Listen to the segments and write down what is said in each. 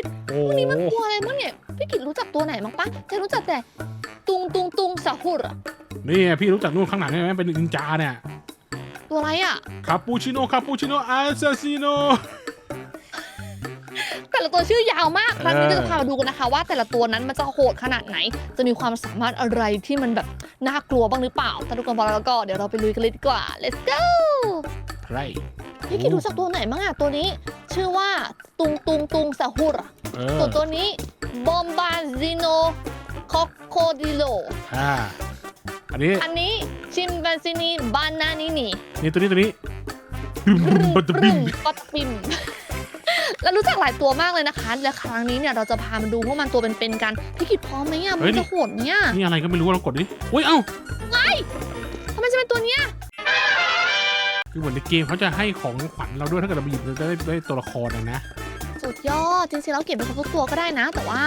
กิจโอ้พวกนี้มันตัวอะไรบ้างเนี่ย พี่กิจรู้จักตัวไหนบ้างปะจะรู้จักแต่ ตุงตุงตุงสะหุรอะนี่พี่รู้จักนู่นข้างหลังใช่ไหมเป็นนินจาเนี่ยตัวอะไรอะคาปูชิโน่คาปูชิโน่อาซาซิโน แต่ละตัวชื่อยาวมากครั้งนี้เออเราจะพามาดูกันนะคะ ว่าแต่ละตัวนั้นมันจะโหดขนาดไหน จะมีความสามารถอะไรที่มันแบบน่ากลัวบ้างหรือเปล่าถ้าทุกคนพร้อมแล้วก็เดี๋ยวเราไปลุยกันเลยดีกว่า let's go ใคร พี่กิจรู้จักตัวไหนบ้างอะตัวนี้ ชื่อว่าตุงตุงตุงสะหุรอะเออส่วนตัวนี้บอมบาซิโนคอโคดิโลอ่าอันนี้อันนี้ชิมแปนซินีบานานินีนี่ตัวนี้ตัวนี้บึ้มบึ้มบัตบิมปัดปิมแล้วรู้จักหลายตัวมากเลยนะคะ และครั้งนี้เนี่ยเราจะพามาดูพวกมันตัวเป็นๆกัน พี่กิดพร้อมไหมอะมันจะโหดเนี่ยนี่อะไรก็ไม่รู้เรากดดิอุ้ยเอ้า คือเหมือนในเกมเขาจะให้ของขวัญเราด้วยถ้าเกิดเราไปหยิบเราจะได้ได้ตัวละครนะนะ สุดยอดจริงๆแล้วเก็บเป็นครบทุกตัวก็ได้นะ แต่ว่า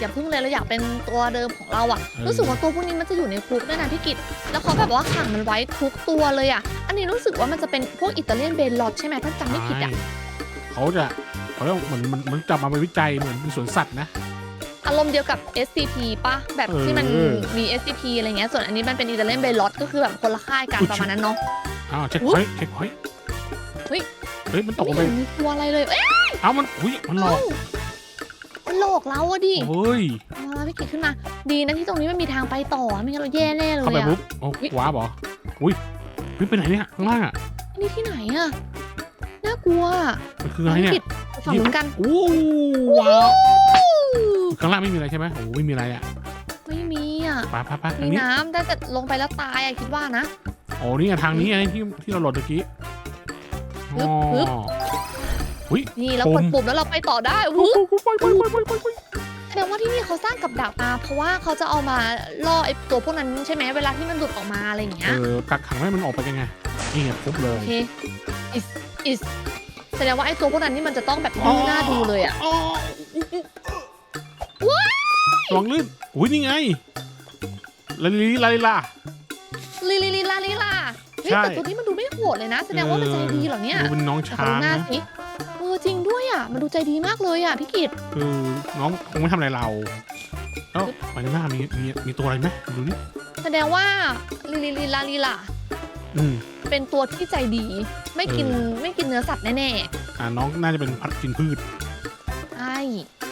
อย่าเพิ่งเลยเราอยากเป็นตัวเดิมของเราอะรู้สึกว่าตัวพวกนี้มันจะอยู่ในคุกด้วยนะพี่กิตแล้วเขาแบบว่าขังมันไว้ทุกตัวเลยอะอันนี้รู้สึกว่ามันจะเป็นพวกอิตาเลียนเบนลอดใช่ไหมถ้าจำไม่ผิดอะใช่เขาจะเขาเรียกว่าเหมือนมันมันจับมาเป็นวิจัยเหมือนเป็นสวนสัตว์นะ อารมณ์เดียวกับ SCP ปะแบบที่มันเออ มี SCP อะไรเงี้ยส่วนอันนี้มันเป็นอิตาเลียนเบนลอดก็คือแบบคนละค่ายกันอุ๊ยประมาณนั้นเนาะ อ้าวเช็คพอยต์เช็คพอยต์เฮ้ย เฮ้ยมันตกลไม่งไปเห็นมีตัวอะไรเลยเอ๊ะเอ้ามันอุ้ยมันหลอกมันหลอกเราอะดิเฮ้ยเอาละพี่กิตขึ้นมา ดีนะที่ตรงนี้มันมีทางไปต่อไม่งั้นเราแย่แน่เลยเข้าไปอะปุ๊บโอ้อุ๊ยว้าบเหรออุ้ยเฮ้ยไปไหนเนี่ยข้างล่างอะอันนี่ที่ไหนอะน่ากลัวมันคืออะไรเนี่ย พี่กิตฝั่งเหมือนกันโอ้ว้าวข้างล่างไม่มีอะไรใช่ไหมโอ้ไม่มีอะไรอะไม่มีอะไปไปไปทามีงนี้น้ำแต่แต่ลงไปแล้วตายอะคิดว่านะ โอ้นี่ไงทางนี้ไงที่ที่เราโหลดเมื่อกี้ฮึอ๋บฮึบออุ้ย นี่เราผมกดปุ่มแล้วเราไปต่อได้โอ้วู้โหไปไปไปไปไปไปแสดงว่าที่นี่เขาสร้างกับดักมา เพราะว่าเขาจะเอามาล่อไอ้ตัวพวกนั้นใช่ไหมเวลาที่มันหลุดออกมาอะไรอย่างเงี้เอยอกักขังให้มันออกไปกันไงนี่ไงปุ๊บเลโอย เค is is แสดงว่าไอ้ตัวพวกนั้นนี่มันจะต้องแบบอ๋อดื้อหน้าดูเลยอะอ๋อระวังลื่นอุ้ยนี่ไงลาลิลาลิลา ลีลีลีลาลีลาเฮ้ยใช่ แต่ตัวนี้มันดูไม่โหดเลยนะ แสดงว่ามันใจดีเหรอเนี่ยดูเป็นน้องแต่ช้าขอดูงหน้านะสิเออจริงด้วยอะ มันดูใจดีมากเลยอะพี่กิตคือน้องคงไม่ทำอะไรเราแล้วไปข้างหน้ามีมีมีตัวอะไรไหมดูนี่แสดงว่าลีลีลีลาลีลาอืม เป็นตัวที่ใจดี ไม่กินเออ ไม่กินเนื้อสัตว์แน่อ่าน้องน่าจะเป็นพัดกินพืช ๆใช่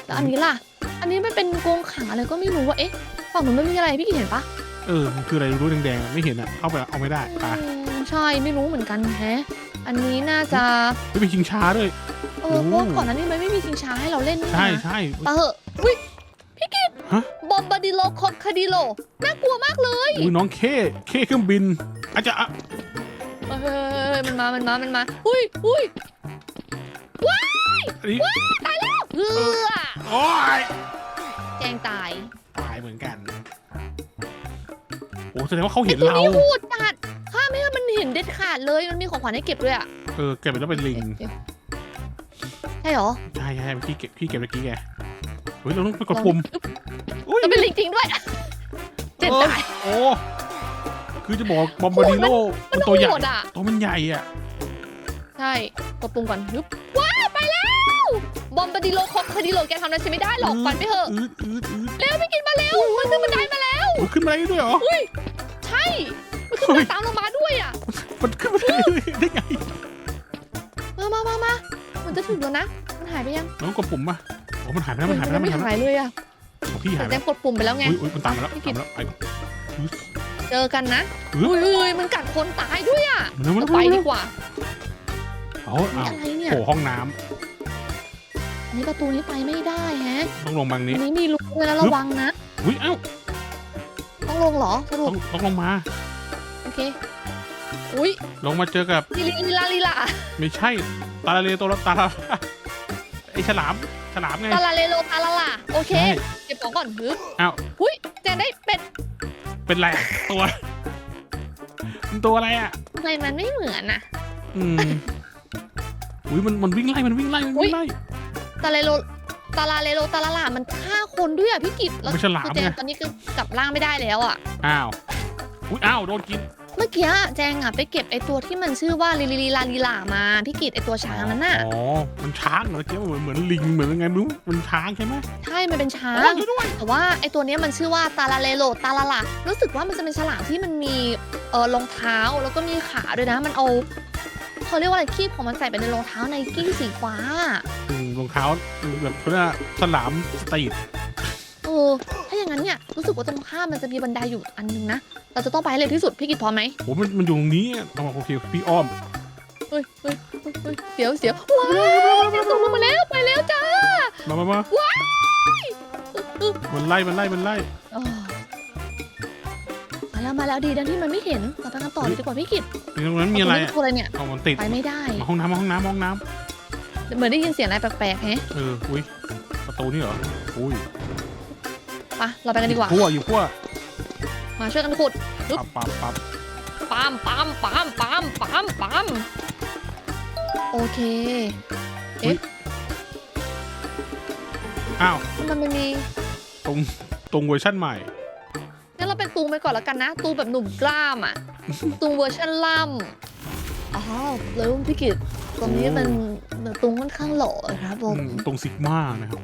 แล้วอันนี้ล่ะ อันนี้มันเป็นกรงขังอะไรก็ไม่รู้ว่าเอ๊ะฝั่งนู้นมันมีอะไรพี่กิตเห็นปะ เออ มันคืออะไรรู้แดงๆไม่เห็นอะ เข้าไปเอาไม่ได้ไปอืมใช่ไม่รู้เหมือนกันแฮะ อันนี้น่าจะไม่เป็นชิงช้าด้วย เออเพราะว่าก่อนหนั้านนี่มันไม่มีชิงช้าให้เราเล่นนี่ใช่นะใช่ ไปเหอะอุ้ยพี่กิตฮะ บอมบาดิโลคอคาดิโลน่ากลัวมากเลยอุ้ยน้องเคเคเครื่องบินอาจจะอะเฮ้ยมันมามันมามันมาอุ้ยอุ้ยอันนี้เฮือโอ้ยแจงตายตายเหมือนกันโอ้ แสดงว่าเขาเห็นไอ้ตัวเรานี้โหดจัดข้าไม่ให้มันเห็นเด็ดขาดเลยมันมีของขวัญให้เก็บด้วยอะเออเก็บไปแล้วเป็นลิงใช่เหรอใช่ใช่เมื่อกี้เก็บพี่เก็บเมื่อกี้ไงเฮ้ยเราต้องไปกดปุ่มอุ้ยจะเป็นลิงจริงด้วยเจ็ดตายโอ้คือจะบอกบอมบาดิโลมัมันนตัวใหญ่โหดอะ ตัวมันใหญ่อะใช่กดปุ่มก่อนฮึบว้าไปแล้ว บอมบาดิโลคอคาดิโลแกทำอะไรฉันไม่ได้หรอกฟันไปเถอะอืดอืดอืดเร็วไม่กินมาเร็วมันขึ้นบันไดมาแล้ว โอ้ยขึ้นมาได้ด้วยเหรอ ใช่ มันขึ้นมาตามเรามาด้วยอะ มันขึ้นมาได้ได้ไงมามามามามันจะถึงแล้วนะ มันหายไปยังน้องกดปุ่มป่ะโอ้มันหายไปแล้วมันหายไปแล้วไม่มันหายไปหายเลยอะแล้วพี่หาแต่ยไปแจแล้วงกดปุ่มไปแล้วไง อุ้ยอุ้ยมันตามมาแล้วพี่กิตามตมาแล้วไปเจอกันนะฮึบอุ้ยอุ้ยมันกัดคนตายด้วยอะเร็วเราเร็วไปเร็ดีวกว่าเอานี่เอาอะไรเนี่ย โผล่ห้องน้อันนี้ประตูนี้ไปไม่ได้แฮะำต้องลงบางอันี้นนี้มีรูเลยนะระวังนะ อุ้ยเอ้า ต้องลงเหรอสรุต้ปองต้องลงมา โอเค อุ้ยลงมาเจอกับลีลีลาลีลาไม่ใช่ตาลาเลตัวละตาลาไอฉลามฉลามไง ตาลาเลโลตาลาลาโอเค ใช่ เก็บของก่อนฮึบอ้าวอุ้ยแจงได้เป็ดเป็นไรอะตัวมันตัวอะไรอะ ทำไมมันไม่เหมือนอะอืม อุ้ยมันมันวิ่งไล่มันวิ่งไล่มันวิ่งไล่ตาเลโล ตาลาเลโลตาลาลามันฆ่าคนด้วยอะพี่กิตแล้วมันฉลามคือแจงไงตอนนี้คือกลับร่างไม่ได้แล้วอะ อ้าว อุ้ยอ้าว โดนกิน เมื่อกี้แจงอะไปเก็บไอตัวที่มันชื่อว่าลิลิลีลาลีลามาพี่กิตไอตัวช้างนั้นน่ะ อ๋อ มันช้างเหรอเจ๊เหมือนเหมือนลิงเหมือนยังไงไม่รู้ มันช้างใช่ไหมใช่มันเป็นช้าอ๋องช่วยด้วย แต่ว่าไอตัวเนี้ยมันชื่อว่าตาลาเลโลตาลาลารู้สึกว่ามันจะเป็นฉลามที่มันมีเออรองเท้าแล้วก็มีขาด้วยนะ มันเอา เขาเรียกว่าอะไรคีบของมันใส่ไปในรองเท้าไนกี้สีฟ้า อืมรองเท้าแบบเขาเรียกว่าสลามสตรีทเออถ้าอย่างนั้นเนี่ยรู้สึกว่าตรงข้ามมันจะมีบันไดอยู่อันนึงนะ เราจะต้องไปให้เร็วที่สุดพี่กิตพร้อมไหมโหมันมันอยู่ตรงนี้เอาโอเคพี่อ้อมเฮ้ยเฮ้ยเฮ้ยเฮ้ยเสียวเสียวว้าวเสียวตกลงมาแล้วไปแล้วจ้ามามามามันไล่มันไล่มันไล่อ๋อมาแล้วมาแล้วดีนะที่มันไม่เห็นเราไปกันต่อเลยดีกว่าพี่กิต ตรงนั้นมีอะไรตงอะนี้ตัวอะไรเนี่ย เอามันติดไปไม่ได้ มาห้องน้ำมาห้องน้ำห้องน้เหมือนได้ยินเสียงอะไรแปลกๆแฮะำเอออุ้ยประตูนี่เหรออุ้ยไปะเราไปกันดีกว่าพั่วอยู่พั่วมาช่วยกันขุดปับปับปับปั๊มปั๊มปั๊มปั๊มปั๊มปั๊มโอเค อ้าวมันไม่มีตรงตรงเวอร์ชั่นใหม่งั้นเราเป็นตูงไปก่อนแล้วกันนะ ตูงแบบหนุ่มกล้ามอะ ตูงเวอร์ชันล่ำอ๋อแล้วพี่กิตตรงนี้มันตูงค่อนข้างหล่อครับผอืมมตรงซิกมานะครับ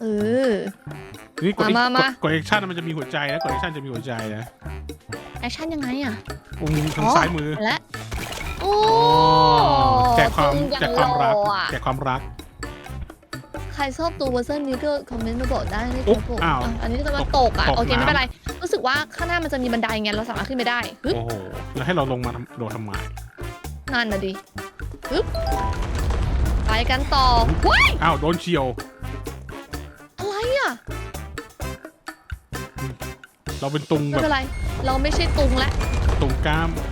เออ นี่กดมามา กดแอคชั่นมันจะมีหัวใจนะกดแอคชั่นจะมีหัวใจนะแอคชั่นยังไงอะตรงทางซ้ายมือ และโอ้แจกความตูงอย่งแจกความรักหล่ออะแจกความรักใค รชอบตูเวอร์ชันนี้ก็คอมเมนต์มาบอกได้นะอุ๊คบรับผมอ้าวอะอันนี้จะมาตกตกอะตกโอเคน้ำ ไม่เป็นไร รู้สึกว่าข้างหน้ามันจะมีบันไดไงเราสามารถขึ้นไปได้ฮึบโอ้โหแล้วให้เราลงมาทำโดดทำไมนั่นน่ะดิฮึบไปกันต่อว้ายอ้าวโดนเฉียว อะไรอะเราเป็นตุงไม่แบบเป็นไร เราไม่ใช่ตุงละตุงกล้ามหืมลูก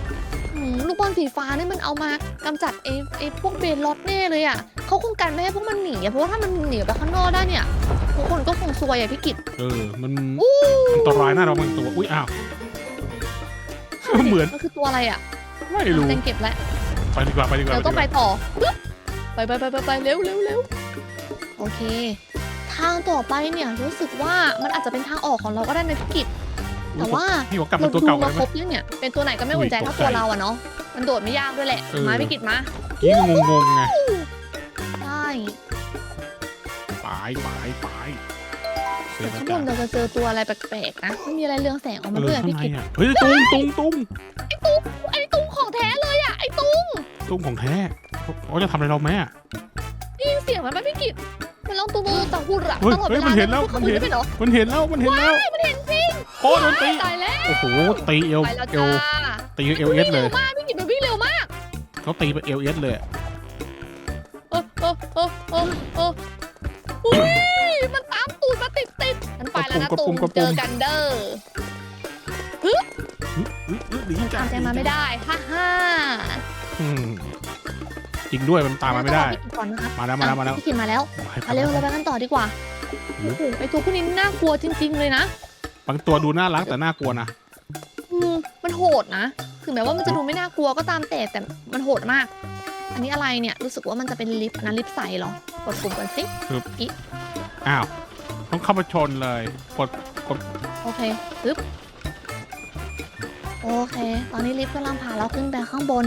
บอลสีฟ้าเนี่ยมันเอามากำจัดไอ้ไอ้พวกเบนล็อตแน่เลยอะเขาคงกันไม่ให้พวกมันหนีอะเพราะว่าถ้ามันหนีไปข้างนอกได้เนี่ยทุกคนก็คงซวยอะพี่กิตเออ มันอู้อันตรายน่าระวังตัว อุ้ยอ้าว เหมือน มันคือตัวอะไรอะ ไม่รู้เต็งเก็บแล้ว ไปดีกว่า ไปดีกว่าเดี๋ยวต้องไปต่อ ไปไปไปไปไปเร็วเร็วเร็วโอเค ทางต่อไปเนี่ยรู้สึกว่ามันอาจจะเป็นทางออกของเราก็ได้นะพี่กิตแต่ว่าเราเป็นตัวดูเก่ามาครบยังเนี่ย เป็นตัวไหนก็ไม่อุ่นใจอุ้ยเท่าตัวเราอะเนาะ มันโดดไม่ยากด้วยแหละเออ มาพี่กิตมายี่งงงๆไงใช่ปายปายปายเซแต่ฟข้างบกานเราจะเจอตัวอะไรแปลกๆนะไม่มีอะไรเรืองแสงออกเอมาอด้วยอะข้างพี่ในกิตอะเฮ้ยตุงตุงตุงไอ้ตุ้งของแท้เลยอะไอ้ตุ้งตุงของแท้เขาจะทำอะไรเราไหมอะได้ยินเสียงมันไหมพี่กิตมันลองตัวต่างหูระเฮ้ยตลอดเฮ้เวยมัลานเห็นแล้วพูดมันเห็นคำอื่ได้ไหมเหรอมันเห็นแล้วมันเห็นแล้วมันเห็นจริงโอ้โดนตีตายแล้วโอ้โหตีเอลไปแล้วเอจ้าลตีเอลเอสเลยมาก เขาตีไปเอลเอสเลยอะเออเออเออเออเอออุ้ยมันตามตูดมาติดติดฉันไปแล้วนะตูมเจอกันเด้ออื้ออื้อดีจัตามใจมาไม่ได้ฮ่าฮ่าอืมจริงด้วยมันตามมาไม่ได้ พี่กิตก่อนนะครับมาแล้วมาแล้วมาแล้วพี่กินมาแล้วมาเร็วเราไปกันต่อดีกว่าโอ้โหไอตัวพวกนี้น่ากลัวจริง ๆ เลยนะบางตัวดูน่ารักแต่น่ากลัวนะอืมมันโหดนะ งแม้ว่ามันจะดูไม่น่ากลัวก็ตามแต่แต่มันโหดมาก อันนี้อะไรเนี่ยรู้สึกว่ามันจะเป็นลิฟต์นะลิฟต์ใสเหรอกดปุ่มกันสิอ้าว ต้องเข้ามาชนเลยกดโอเคปึ๊บโอเค ตอนนี้ลิฟต์กำลังพาเราขึ้นไปข้างบน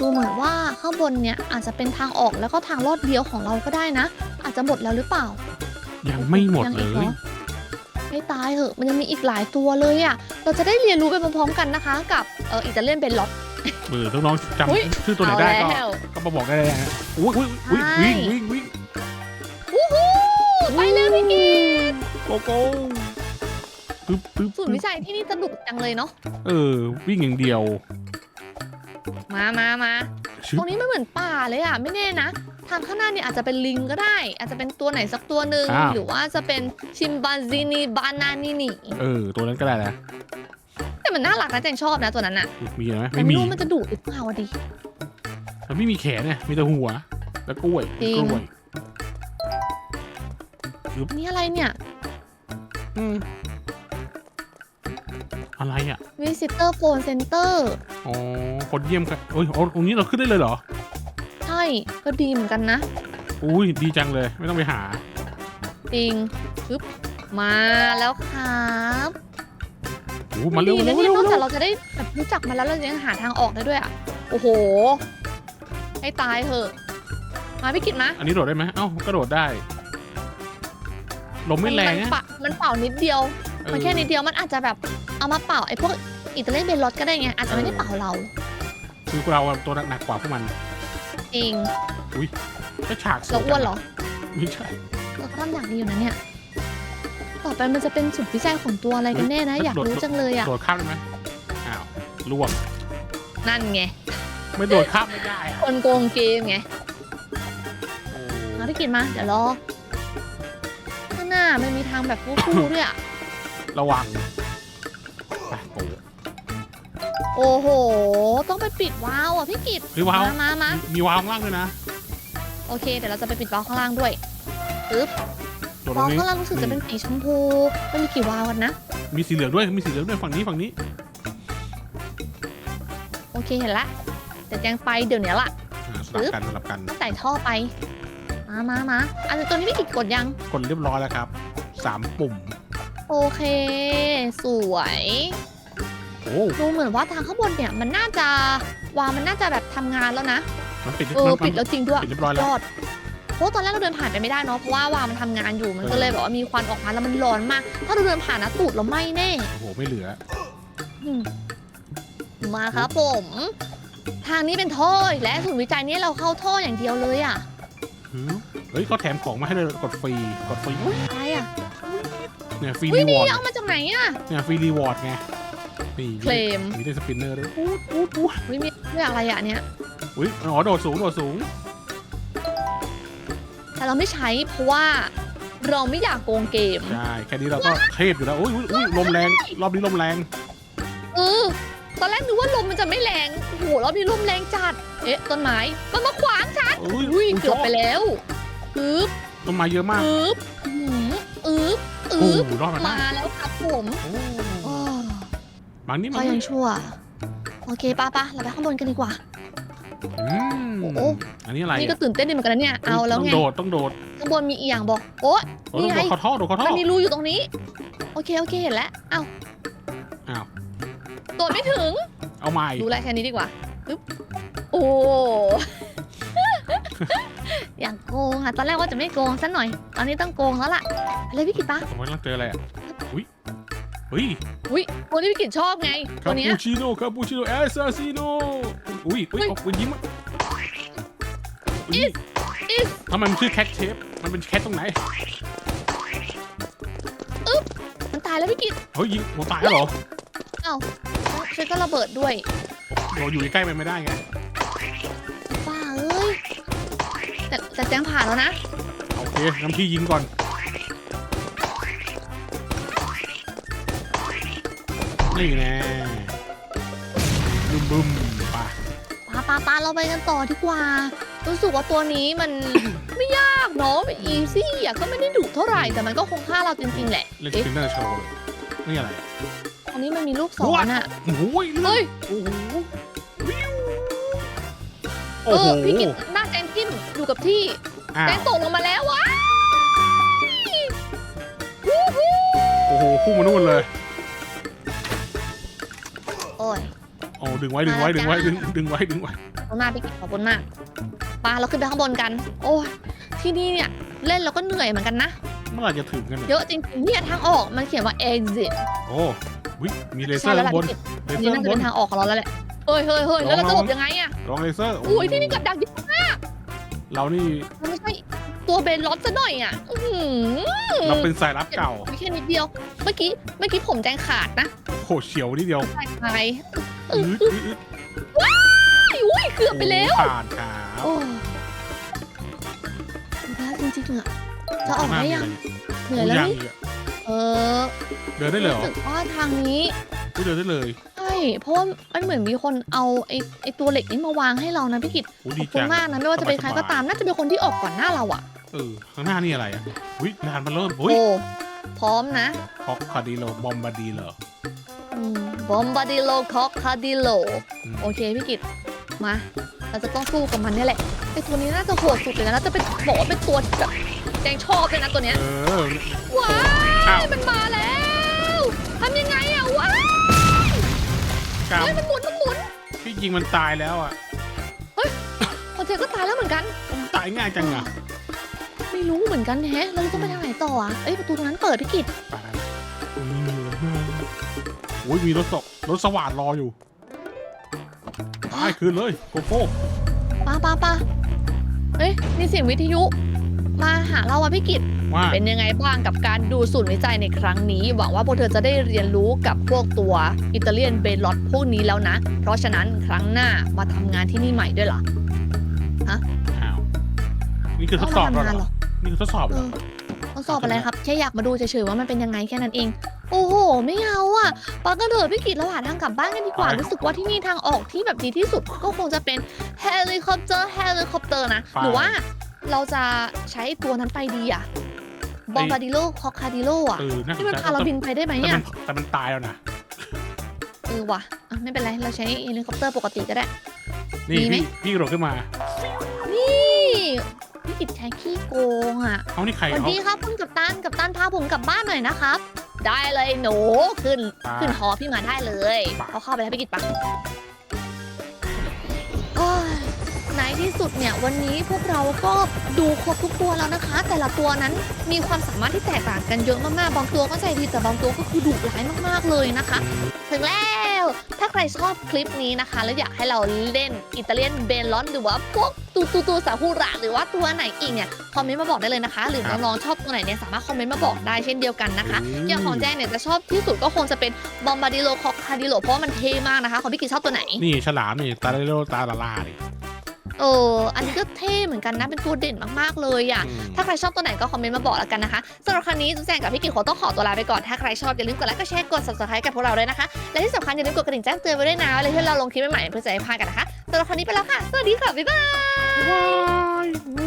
ดูเหมือนว่าข้างบนเนี่ยอาจจะเป็นทางออกแล้วก็ทางลอดเดียวของเราก็ได้นะ อาจจะหมดแล้วหรือเปล่า ยังไม่หมดยังเลอีกหรย อไม่ตายเหอะ มันยังมีอีกหลายตัวเลยอะ เราจะได้เรียนรู้ไปพร้อมๆกันนะคะ กับเอออิตาเลียนเบนล็อกเออน้องๆจอุ๊ยำชื่อตัวไหนได้ก็เอาแล้วก็มาบอกได้เลยนะอุ้ยอุ้ยอุ้ยใช่วิ่งวิ่งวิ่งวู้ฮู้ไปเร็วพี่กีดโกโก้ปึ๊บปึ๊บศูนย์วิจัยที่นี่สนุกจังเลยเนาะเออวิ่งอย่างเดียวมามามาชึบตรงนี้มันเหมือนป่าเลยอะ ไม่แน่นะ ทางข้างหน้าเนี่ยอาจจะเป็นลิงก็ได้ อาจจะเป็นตัวไหนสักตัวหนึ่งอ้าว หรือว่าจะเป็นชิมบ a นซินีบานานินีเออ ตัวนั้นก็ได้นะแต่มันน่ารักนะแจงชอบนะตัวนั้นอะมีไหมแต่ไม่ไม่มีรู้ว่ามันจะดุหรือเปล่าอะดิ มันไม่มีแขนเนี่ยมีแต่หัว แล้วกล้วยจริง กล้วยอันนี่อะไรเนี่ยอืมอะไรอะ Visitor Phone Center อ๋อคนเยี่ยมกันโอ้ยอ๋อตรงนี้เราขึ้นได้เลยเหรอใช่ก็ดีเหมือนกันนะ อุ้ยดีจังเลยไม่ต้องไปหา จริงปึ๊บมาแล้วครับโอ้โหมาเร็วดีเร็นะวเนี่ยเร็วนอกเร็จากวเราจะได้แบบรู้จักมันแล้วเรายังหาทางออกได้ด้วยอะโอ้โห ให้ตายเถอะ มาพี่กิตมาอันนี้โดดได้ไหมเอ้ากระโดดได้ลมไม่แรงมันนะปะมันเป่านิดเดียว เออมันแค่นิดเดียวมันอาจจะแบบเอามาเป่าไอ้พวกอิตาเลียนเบนรถก็ได้ไงอาจจะไม่ได้เป่าเรา คือเราอะตัวหนักกว่าพวกมัน จริงก็ฉากสเรายอ้วนเหรอไม่ใช่เราก็ทำอย่างดีอยู่นะเนี่ยต่อไปมันจะเป็นสุดวิจัยของตัวอะไรกันแน่นะ อยากรู้จังเลยอะโดดข้ามได้ไหมอ้าวล่วงนั่นไงไม่โดดข้ามไม่ได้อะคนโกงเกมไงโอ้มาพี่กินมาเดี๋ยวรอข้างหน้ามันมีทางแบบฟูๆด้วยอะระวังไปโอ้โอ้โห ต้องไปปิดวาล์วอะพี่กิตเฮ้ยวาวมามามามีวาวข้างล่างด้วยนะโอเค เดี๋ยวเราจะไปปิดวาล์วข้างล่างด้วยปึ๊บโดดตรวาล์งวนี้ข้างล่างรู้สึกจะเป็นสีชมพูมันมีกี่วาล์วกันนะ มีสีเหลืองด้วยมีสีเหลืองด้วยฝั่งนี้ฝั่งนี้โอเคเห็นละแต่แจงไปเดี๋ยวนี้ละอ่าสลับกันสลับกันใส่ท่อไป มามามาอันนี้ตัวนี้พี่กิตกดยัง กดเรียบร้อยแล้วครับสามปุ่มโอเค สวย โอ้ดูเหมือนว่าทางข้างบนเนี่ยมันน่าจะวางมันน่าจะแบบทำงานแล้วนะ มันปิดเออมันปิดแล้วจริงด้วยปิดเรียบร้อยแล้ยวอดเพราะว่าตอนแรกเราเดินผ่านไปไม่ได้เนาะเพราะว่าวางมันทำงานอยู่มันก็เลยแบบว่ามีควันออกมาแล้วมันร้อนมาก ถ้าเราเดินผ่านนะตูดเราไหม้แน่โอ้โห ไม่เหลือ อืมมาครับผม ทางนี้เป็นท่ออีกแล้วศูนย์วิจัยนี้เราเข้าท่ออย่างเดียวเลยอะเฮ้ยเขาแถมของมาให้เลยกดฟรี กดฟรีอะไรอะเนี่ยฟรีเฮ้ยรีวอนี่ร์ดเอามาจากไหนอะเนี่ยฟรีรีวอร์ดไง นี่เคลม มีได้สปินเนอร์ด้วยอู้อู้อู้เฮ้ยมีเรื่องอะไรอะเนี่ยอุ้ยอ๋อโดดสูงโดดสูง แต่เราไม่ใช้เพราะว่าเราไม่อยากโกงเกม ใช่ แค่นี้เราก็เทพอยู่แล้วอุ้ยอุ้ยอุ้ยลมแรง รอบนี้ลมแรง เออ ตอนแรกนึกว่าลมมันจะไม่แรงโอ้โหรอบนี้ลมแรงจัด เอ๊ะ ต้นไม้ มันมาขวางฉันอุ้ยอุ้ยยเกือบไปแล้วอึ๊บต้นไม้เยอะมากอึ๊บอื้อหืออึ๊บโอ้อึ๊บโหรอดมาได้มาแล้วครับผม โอ้อ้อ บางนี้ก็มันยังชั่ว โอเคป้าป้าเราไปข้างบนกันดีกว่า อืมโอ้โห อันนี้อะไรนี่ก็อะตื่นเต้นดีเหมือนกันนะเนี่ย เอาแล้วต้องไงโดดต้องโดดข้างบนมีอีกอย่างบอก โอ๊ย โอ้ยนี่ต้องไง โดดเขาท่อโดดเขาท่อ มันมีรูอยู่ตรงนี้ โอเค โอเค เห็นแล้ว เอ้าอ้าว โดดไม่ถึง เอาใหม่ดูแลแค่นี้ดีกว่าอึ๊บโอ้ อย่างโกงอะตอนแรกว่าจะไม่โกงซะหน่อย ตอนนี้ต้องโกงแล้วล่ะอะไรพี่กิตปะผมว่าต้องเจออะไรอะอุ้ย เฮ้ยอุ้ยตัวที่พี่กิตชอบไงตัคาวเนี้ยปูชิโน่คาปูชิโน่เอสซาซิโน่อุ้ยอุ้ยเฮ้ยเอาปืนยิงมาอุ๊ย Is is ทำไมมันชื่อแคทเชฟมันเป็นแคทตรงไหนมันตายแล้วพี่กิตเฮ้ยยิงหัวตายแล้วเหรอช่วยก็ระเบิดด้วยเราอยู่ใกล้ๆมันไม่ได้ไงบ้าเอ้ยแต่แต่แจ้งผ่านแล้วนะโอเคน้ำพี่ยิงก่อน นี่แน่บึ้มบึ้มไปปาปาปาเราไปกันต่อดีกว่า รู้สึกว่าตัวนี้มัน ไม่ยากเนาะอีซี่อะก็ไม่ได้ดุเท่าไหร่แต่มันก็คงฆ่าเราจริงๆแหละเล่นเอ๊ะสปินเนอร์โชว์เลยนี่อะไรอันนี้มันมีลูกศรอะโอ้ยเฮ้ยโอ้โหวิวเอโอ้โหอพี่กิตหน้าแจงจิ้มอยู่กับที่อ้าแจวงตกลงมาแล้วว้ายวู้ฮู้โอ้โหพุ่งมานู่นเลย อ้ดึงไว้ดึงไว้ดึงไว้ดึงดึงไว้ดึงไว้ขอบคุณมากพี่กิตขอบคุณมากปาเราขึ้นไปข้างบนกัน โอ้ยที่นี่เนี่ยเล่นแล้วก็เหนื่อยเหมือนกันนะ เมื่อไหร่จะถึงกันเนี่ยเยอะจริงๆเนี่ยทางออกมันเขียนว่า exit โอ้วิมีเลเซอใช่ร์แล้วข้าล่ะงบนพี่กิตเลอันเซอนี้ร์น่าข้างบนจะเป็นทางออกของเราแล้วแหละเฮ้ยเฮ้ยเฮ้ยแล้วเราจะหลบยังไงอะลองเลเซอร์อุ้ยที่นี่กับดักเยอะเรานี่มันไม่ใช่ตัวเบนล็อตซะหน่อยอะอื้อหือ เราเป็นสายลับเก่ามีแค่นิดเดียว เมื่อกี้ เมื่อกี้ผมแจงขาดนะโหเฉียวนิดเดียว ใช่ใช่ อืดอืดอืดอุ้ยเกือบไปแล้วผ่านครับโอ้แล้จริงๆอะ จะออกได้ยัง เหนื่อยแล้วนี่ เออเดินได้เลยเหรอรู้สึกว่าทางนี้ อุ๊ยเดินได้เลยใช่ เพราะว่ามันเหมือนมีคนเอาไอ้ไอ้ตัวเหล็กนี้มาวางให้เรานะพี่กิตโอ้ขดีอบคุจัณงมากนะไม่ว่าจะเป็นใครก็ตาม น่าจะเป็นคนที่ออกก่อนหน้าเราอะ เออข้างหน้านี่อะไรอะอุ้ยงานมันเริ่มอุ้ยโอ้ พร้อมนะคอกคาดิโลบอมบาดีเหรอ บอมบาดิโลคอกคาดิโลอืมโอเคพี่กิตมา เราจะต้องสู้กับมันเนี่ยแหละไอตัวนี้น่าจะโหดสุดเลยนะน่าจะเป็นบอกว่าเป็นตัวที่แบบแจงชอบเลยนะตัวเนี้ยเออว้าอ้าวยมันมาแล้วทำยังไงอะว้ายกรรมเฮ้ยมันหมุนมันหมุนที่ยิงมันตายแล้วอะพอเจอก็ตายแล้วเหมือนกัน มันตายง่ายจังอะไม่รู้เหมือนกันแฮะแล้วเราต้องไปทางไหนต่ออะเอ้ยประตูตรงนั้นเปิดพี่กิตไปโอ้ยมีรถสรถสว่านรออยู่ไปคืนเลยโกโก้ปาปาปาเอ้ยมีเสียงวิทยุ มาหาเราอะพี่กิตว่าเป็นยังไงบ้างกับการดูศูนย์วิจัยในครั้งนี้หวังว่าพวกเธอจะได้เรียนรู้กับพวกตัวอิตาเลียนเบลอตพวกนี้แล้วนะ เพราะฉะนั้นครั้งหน้ามาทำงานที่นี่ใหม่ด้วยล่ะอ้าวนี่คือทดสอบเาแล้วมาทำงานเหเหรรออนี่คือทดสอบเอเหรออทดสอบอะไรครับแค่อยากมาดูเฉยๆว่ามันเป็นยังไงแค่นั้นเอง โอ้โห ไม่เอาอะปากันเถอะพี่กิตเราหาทางกลับบ้านกันดีกว่า รู้สึกว่าที่นี่ทางออกที่แบบดีที่สุดก็คงจะเป็นเฮลิคอปเตอร์เฮลิคอปเตอร์นะ หรือว่าเราจะใช้ตัวนั้นไปดีอะ บอมบาดิโลคอคาดิโลอะเออน่าสที่นมันใจพาเราบินไปได้ไหมแต่อะมันแต่มันตายแล้วนะ เออว่ะอะไม่เป็นไร เราใช้เฮลิคอปเตอร์ปกติก็ได้นี่มีไหมพี่พี่กระโดดขึ้นมา นี่พี่กิจใช้ขี้โกงอะเอานี่ใครสวัสเขาดีครับคุณกัปตันกัปตันพาผมกลับบ้านหน่อยนะครับ ได้เลยหนูขึ้นไปขึ้นหอพี่มาได้เลยไปเขาเข้าไปแล้วพี่กิจปะ ที่สุดเนี่ยวันนี้พวกเราก็ดูครบทุกตัวแล้วนะคะ แต่ละตัวนั้นมีความสามารถที่แตกต่างกันเยอะมากๆ บางตัวก็ใจดีแต่บางตัวก็คือดุร้ายมากๆเลยนะคะ ถึงแล้ว ถ้าใครชอบคลิปนี้นะคะ แล้วอยากให้เราเล่นอิตาเลียนเบลลอนหรือว่าพวกตูตูตูสาฮูระหรือว่าตัวไหนอีกเนี่ยคอมเมนต์มาบอกได้เลยนะคะ หรือครับน้องๆชอบตัวไหนเนี่ยสามารถคอมเมนต์มาบอกได้เช่นเดียวกันนะคะอย่างของแจ้งเนี่ยจะชอบที่สุดก็คงจะเป็นบอมบาดิโลคอคาดิโลเพราะว่ามันเท่มากนะคะของพี่กิจชอบตัวไหน นี่ฉลามนี่ตาเลโลตาลาลาดิ เอออันนี้ก็เท่เหมือนกันนะเป็นตัวเด่นมากๆเลยอะอืมถ้าใครชอบตัวไหนก็คอมเมนต์มาบอกแล้วกันนะคะสำหรับครั้งนี้จุ๊แจงกับพี่กิจขอต้องขอตัวลาไปก่อน ถ้าใครชอบอย่าลืมกดไลค์กดแชร์กด subscribe กับพวกเราด้วยนะคะ และที่สำคัญอย่าลืมกดกระดิ่งแจ้งเตือนไว้ด้วยนะเวลาที่เราลงคลิปใหม่ๆเพื่อจะได้ไม่พลาดกันนะคะสำหรับครั้งนี้ไปแล้วค่ะ สวัสดีค่ะบ๊ายบายบ๊ายบาย